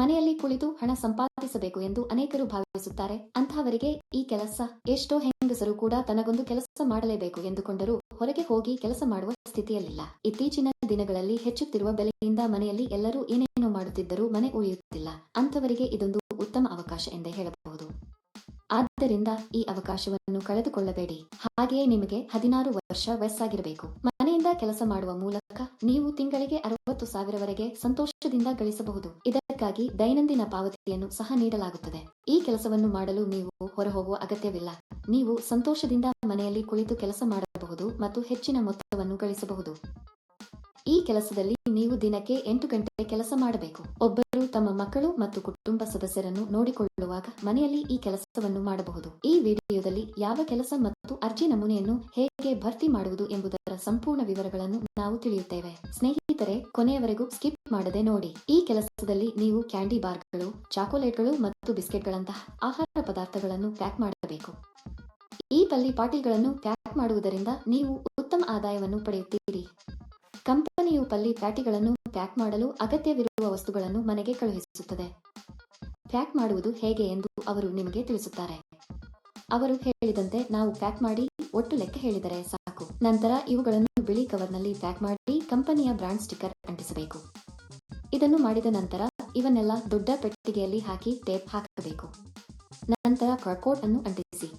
ಮನೆಯಲ್ಲಿ ಕುಳಿತು ಹಣ ಸಂಪಾದಿಸಬೇಕು ಎಂದು ಅನೇಕರು ಭಾವಿಸುತ್ತಾರೆ. ಅಂತಹವರಿಗೆ ಈ ಕೆಲಸ ಎಷ್ಟೋ ಹೆಂಗಸರು ಕೂಡ ತನಗೊಂದು ಕೆಲಸ ಮಾಡಲೇಬೇಕು ಎಂದುಕೊಂಡರೂ ಹೊರಗೆ ಹೋಗಿ ಕೆಲಸ ಮಾಡುವ ಸ್ಥಿತಿಯಲ್ಲಿಲ್ಲ. ಇತ್ತೀಚಿನ ದಿನಗಳಲ್ಲಿ ಹೆಚ್ಚುತ್ತಿರುವ ಬೆಲೆಯಿಂದ ಮನೆಯಲ್ಲಿ ಎಲ್ಲರೂ ಏನೇನು ಮಾಡುತ್ತಿದ್ದರೂ ಮನೆ ಉಳಿಯುತ್ತಿಲ್ಲ. ಅಂಥವರಿಗೆ ಇದೊಂದು ಉತ್ತಮ ಅವಕಾಶ ಎಂದೇ ಹೇಳಬಹುದು. ಆದ್ದರಿಂದ ಈ ಅವಕಾಶವನ್ನು ಕಳೆದುಕೊಳ್ಳಬೇಡಿ. ಹಾಗೆಯೇ ನಿಮಗೆ ಹದಿನಾರು ವರ್ಷ ವಯಸ್ಸಾಗಿರಬೇಕು. ಕೆಲಸ ಮಾಡುವ ಮೂಲಕ ನೀವು ತಿಂಗಳಿಗೆ ಅರವತ್ತು ಸಾವಿರವರೆಗೆ ಸಂತೋಷದಿಂದ ಗಳಿಸಬಹುದು. ಇದಕ್ಕಾಗಿ ದೈನಂದಿನ ಪಾವತಿಯನ್ನು ಸಹ ನೀಡಲಾಗುತ್ತದೆ. ಈ ಕೆಲಸವನ್ನು ಮಾಡಲು ನೀವು ಹೊರಹೋಗುವ ಅಗತ್ಯವಿಲ್ಲ. ನೀವು ಸಂತೋಷದಿಂದ ಮನೆಯಲ್ಲಿ ಕುಳಿತು ಕೆಲಸ ಮಾಡಬಹುದು ಮತ್ತು ಹೆಚ್ಚಿನ ಮೊತ್ತವನ್ನು ಗಳಿಸಬಹುದು. ಈ ಕೆಲಸದಲ್ಲಿ ನೀವು ದಿನಕ್ಕೆ ಎಂಟು ಗಂಟೆ ಕೆಲಸ ಮಾಡಬೇಕು. ಒಬ್ಬರು ತಮ್ಮ ಮಕ್ಕಳು ಮತ್ತು ಕುಟುಂಬ ಸದಸ್ಯರನ್ನು ನೋಡಿಕೊಳ್ಳುವಾಗ ಮನೆಯಲ್ಲಿ ಈ ಕೆಲಸವನ್ನು ಮಾಡಬಹುದು. ಈ ವಿಡಿಯೋದಲ್ಲಿ ಯಾವ ಕೆಲಸ ಮತ್ತು ಅರ್ಜಿ ನಮೂನೆಯನ್ನು ಹೇಗೆ ಭರ್ತಿ ಮಾಡುವುದು ಎಂಬುದರ ಸಂಪೂರ್ಣ ವಿವರಗಳನ್ನು ನಾವು ತಿಳಿಯುತ್ತೇವೆ. ಸ್ನೇಹಿತರೆ, ಕೊನೆಯವರೆಗೂ ಸ್ಕಿಪ್ ಮಾಡದೆ ನೋಡಿ. ಈ ಕೆಲಸದಲ್ಲಿ ನೀವು ಕ್ಯಾಂಡಿ ಬಾರ್ಗಳು, ಚಾಕೊಲೇಟ್ಗಳು ಮತ್ತು ಬಿಸ್ಕೆಟ್ಗಳಂತಹ ಆಹಾರ ಪದಾರ್ಥಗಳನ್ನು ಪ್ಯಾಕ್ ಮಾಡಬೇಕು. ಈ ಪಲ್ಲಿ ಪಾಟಿಗಳನ್ನು ಪ್ಯಾಕ್ ಮಾಡುವುದರಿಂದ ನೀವು ಉತ್ತಮ ಆದಾಯವನ್ನು ಪಡೆಯುತ್ತೀರಿ. ಕಂಪನಿಯು ಪಲ್ಲಿ ಪ್ಯಾಟಿಗಳನ್ನು ಪ್ಯಾಕ್ ಮಾಡಲು ಅಗತ್ಯವಿರುವ ವಸ್ತುಗಳನ್ನು ಮನೆಗೆ ಕಳುಹಿಸುತ್ತದೆ. ಪ್ಯಾಕ್ ಮಾಡುವುದು ಹೇಗೆ ಎಂದು ಅವರು ನಿಮಗೆ ತಿಳಿಸುತ್ತಾರೆ. ಅವರು ಹೇಳಿದಂತೆ ನಾವು ಪ್ಯಾಕ್ ಮಾಡಿ ಒಟ್ಟು ಲೆಕ್ಕ ಹೇಳಿದರೆ ಸಾಕು. ನಂತರ ಇವುಗಳನ್ನು ಬಿಳಿ ಕವರ್ನಲ್ಲಿ ಪ್ಯಾಕ್ ಮಾಡಿ ಕಂಪನಿಯ ಬ್ರಾಂಡ್ ಸ್ಟಿಕ್ಕರ್ ಅಂಟಿಸಬೇಕು. ಇದನ್ನು ಮಾಡಿದ ನಂತರ ಇವನ್ನೆಲ್ಲ ದೊಡ್ಡ ಪೆಟ್ಟಿಗೆಯಲ್ಲಿ ಹಾಕಿ ಟೇಪ್ ಹಾಕಬೇಕು. ನಂತರ ಕರ್ಕೋಟ್ ಅನ್ನು ಅಂಟಿಸಿ.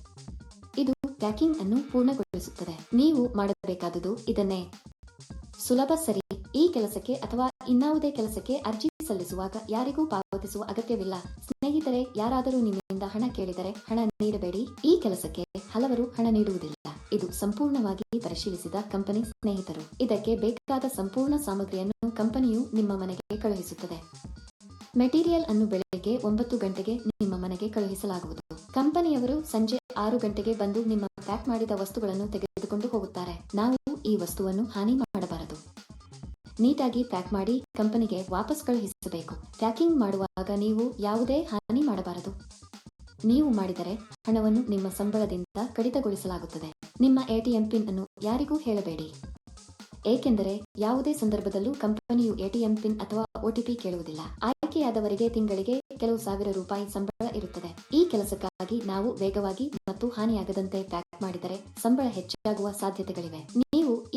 ಇದು ಪ್ಯಾಕಿಂಗ್ ಅನ್ನು ಪೂರ್ಣಗೊಳಿಸುತ್ತದೆ. ನೀವು ಮಾಡಬೇಕಾದುದು ಇದನ್ನೇ. ಸುಲಭ, ಸರಿ. ಈ ಕೆಲಸಕ್ಕೆ ಅಥವಾ ಇನ್ನಾವುದೇ ಕೆಲಸಕ್ಕೆ ಅರ್ಜಿ ಸಲ್ಲಿಸುವಾಗ ಯಾರಿಗೂ ಪಾವತಿಸುವ ಅಗತ್ಯವಿಲ್ಲ. ಸ್ನೇಹಿತರೆ, ಯಾರಾದರೂ ನಿಮ್ಮಿಂದ ಹಣ ಕೇಳಿದರೆ ಹಣ ನೀಡಬೇಡಿ. ಈ ಕೆಲಸಕ್ಕೆ ಹಲವರು ಹಣ ನೀಡುವುದಿಲ್ಲ. ಇದು ಸಂಪೂರ್ಣವಾಗಿ ಪರಿಶೀಲಿಸಿದ ಕಂಪನಿ ಸ್ನೇಹಿತರು. ಇದಕ್ಕೆ ಬೇಕಾದ ಸಂಪೂರ್ಣ ಸಾಮಗ್ರಿಯನ್ನು ಕಂಪನಿಯು ನಿಮ್ಮ ಮನೆಗೆ ಕಳುಹಿಸುತ್ತದೆ. ಮೆಟೀರಿಯಲ್ ಅನ್ನು ಬೆಳಗ್ಗೆ ಒಂಬತ್ತು ಗಂಟೆಗೆ ನಿಮ್ಮ ಮನೆಗೆ ಕಳುಹಿಸಲಾಗುವುದು. ಕಂಪನಿಯವರು ಸಂಜೆ ಆರು ಗಂಟೆಗೆ ಬಂದು ನಿಮ್ಮ ಪ್ಯಾಕ್ ಮಾಡಿದ ವಸ್ತುಗಳನ್ನು ತೆಗೆದುಕೊಂಡು ಹೋಗುತ್ತಾರೆ. ನಾವು ಈ ವಸ್ತುವನ್ನು ಹಾನಿ ಮಾಡಬಾರದು. ನೀಟಾಗಿ ಪ್ಯಾಕ್ ಮಾಡಿ ಕಂಪನಿಗೆ ವಾಪಸ್ ಕಳುಹಿಸಬೇಕು. ಪ್ಯಾಕಿಂಗ್ ಮಾಡುವಾಗ ನೀವು ಯಾವುದೇ ಹಾನಿ ಮಾಡಬಾರದು. ನೀವು ಮಾಡಿದರೆ ಹಣವನ್ನು ನಿಮ್ಮ ಸಂಬಳದಿಂದ ಕಡಿತಗೊಳಿಸಲಾಗುತ್ತದೆ. ನಿಮ್ಮ ಎಟಿಎಂ ಪಿನ್ ಅನ್ನು ಯಾರಿಗೂ ಹೇಳಬೇಡಿ. ಏಕೆಂದರೆ ಯಾವುದೇ ಸಂದರ್ಭದಲ್ಲೂ ಕಂಪನಿಯು ಎಟಿಎಂ ಪಿನ್ ಅಥವಾ ಒಟಿಪಿ ಕೇಳುವುದಿಲ್ಲ. ಆಯ್ಕೆಯಾದವರಿಗೆ ತಿಂಗಳಿಗೆ ಕೆಲವು ಸಾವಿರ ರೂಪಾಯಿ ಸಂಬಳ ಇರುತ್ತದೆ. ಈ ಕೆಲಸಕ್ಕಾಗಿ ನಾವು ವೇಗವಾಗಿ ಮತ್ತು ಹಾನಿಯಾಗದಂತೆ ಪ್ಯಾಕ್ ಮಾಡಿದರೆ ಸಂಬಳ ಹೆಚ್ಚಾಗುವ ಸಾಧ್ಯತೆಗಳಿವೆ.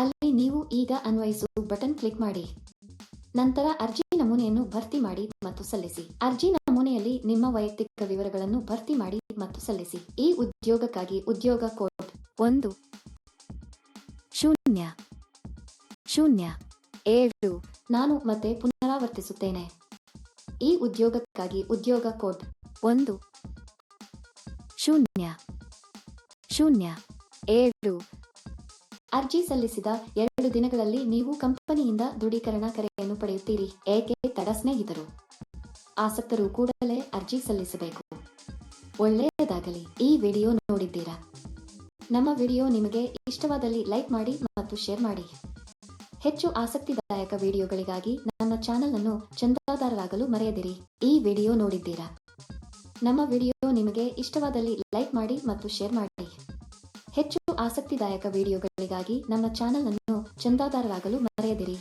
ಅಲ್ಲಿ ನೀವು ಈಗ ಅನ್ವಯಿಸು ಬಟನ್ ಕ್ಲಿಕ್ ಮಾಡಿ. ನಂತರ ಅರ್ಜಿ ನಮೂನೆಯನ್ನು ಭರ್ತಿ ಮಾಡಿ ಮತ್ತು ಸಲ್ಲಿಸಿ. ಅರ್ಜಿ ನಮೂನೆಯಲ್ಲಿ ನಿಮ್ಮ ವೈಯಕ್ತಿಕ ವಿವರಗಳನ್ನು ಭರ್ತಿ ಮಾಡಿ ಮತ್ತು ಸಲ್ಲಿಸಿ. ಈ ಉದ್ಯೋಗಕ್ಕಾಗಿ ಉದ್ಯೋಗ ಕೋಡ್ ಒಂದು ಶೂನ್ಯ ಶೂನ್ಯ ಏಳು. ನಾನು ಮತ್ತೆ ಪುನರಾವರ್ತಿಸುತ್ತೇನೆ. ಈ ಉದ್ಯೋಗಕ್ಕಾಗಿ ಉದ್ಯೋಗ ಕೋಡ್ ಒಂದು ಶೂನ್ಯ ಶೂನ್ಯ ಏಳು. ಅರ್ಜಿ ಸಲ್ಲಿಸಿದ ಎರಡು ದಿನಗಳಲ್ಲಿ ನೀವು ಕಂಪನಿಯಿಂದ ದೃಢೀಕರಣ ಕರೆಯನ್ನು ಪಡೆಯುತ್ತೀರಿ, ಏಕೆ ತಡ ಸ್ನೇಹಿತರು? ಆಸಕ್ತರು ಕೂಡಲೇ ಅರ್ಜಿ ಸಲ್ಲಿಸಬೇಕು. ಒಳ್ಳೆಯದಾಗಲಿ. ಈ ವಿಡಿಯೋ ನೋಡಿದ್ದೀರಾ? ನಮ್ಮ ವಿಡಿಯೋ ನಿಮಗೆ ಇಷ್ಟವಾದಲ್ಲಿ ಲೈಕ್ ಮಾಡಿ ಮತ್ತು ಶೇರ್ ಮಾಡಿ. ಹೆಚ್ಚು ಆಸಕ್ತಿದಾಯಕ ವಿಡಿಯೋಗಳಿಗಾಗಿ ನಮ್ಮ ಚಾನೆಲ್ ಅನ್ನು ಚಂದಾದಾರರಾಗಲು ಮರೆಯದಿರಿ. ಈ ವಿಡಿಯೋ ನೋಡಿದ್ದೀರಾ? ನಮ್ಮ ವಿಡಿಯೋ ನಿಮಗೆ ಇಷ್ಟವಾದಲ್ಲಿ ಲೈಕ್ ಮಾಡಿ ಮತ್ತು ಶೇರ್ ಮಾಡಿ. ಹೆಚ್ಚು ಆಸಕ್ತಿದಾಯಕ ವಿಡಿಯೋಗಳಿಗಾಗಿ ನಮ್ಮ ಚಾನೆಲ್ ಅನ್ನು ಚಂದಾದಾರರಾಗಲು ಮರೆಯದಿರಿ.